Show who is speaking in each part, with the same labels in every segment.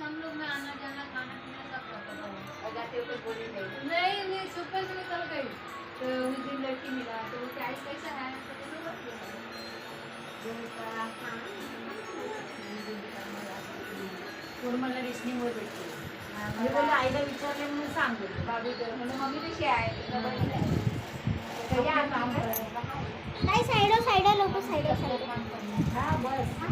Speaker 1: हम लोग में आना जाना खाना पीना सब पता था
Speaker 2: और जाते हुए बोली नहीं।
Speaker 1: नहीं नहीं सुपर से निकल गई। तो उस दिन लड़की मिला तो वो प्राइस कैसा है? है।
Speaker 3: मला रिसनिंगवर भेटते मी बोलले आईला विचारले म्हणून सांग. बोलले.
Speaker 2: बाबू तर म्हणजे मम्मी कशी आहे?
Speaker 4: साईडो साईडो लोक साईडो साईडो.
Speaker 3: हा बस.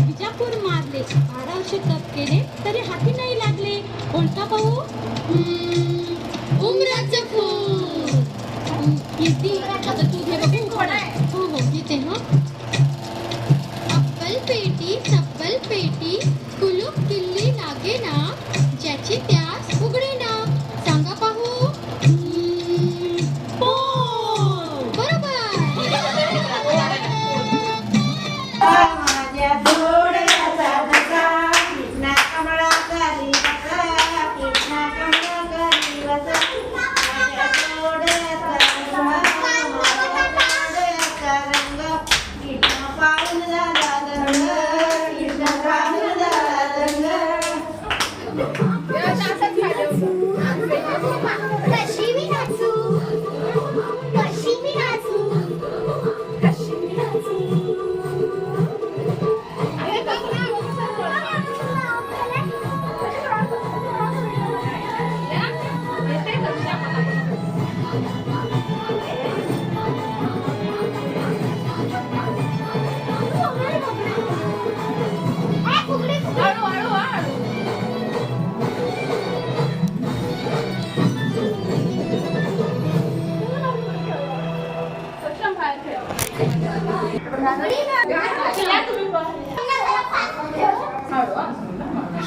Speaker 2: विजापूर मारले. बारा बाराशे तप केले तरी हाती
Speaker 4: कशी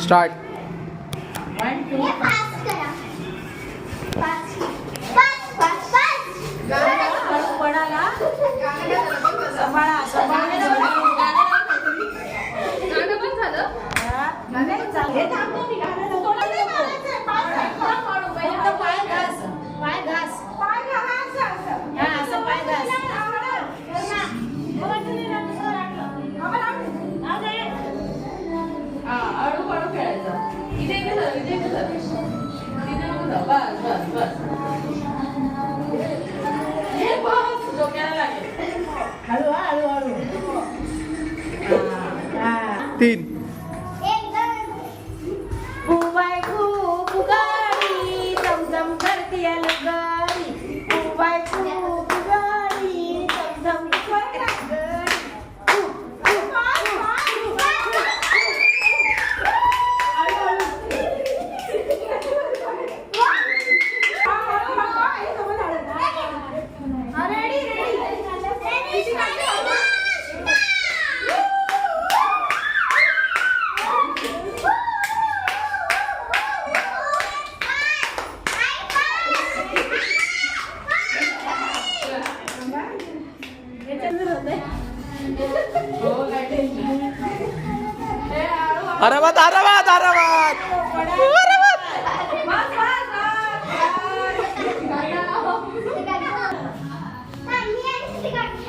Speaker 1: start 何?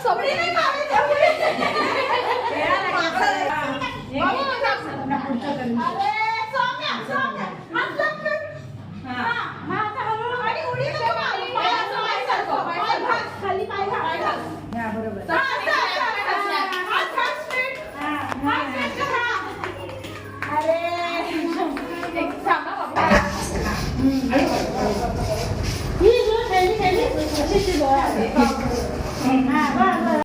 Speaker 1: बस. सौम्य नाही बाबू,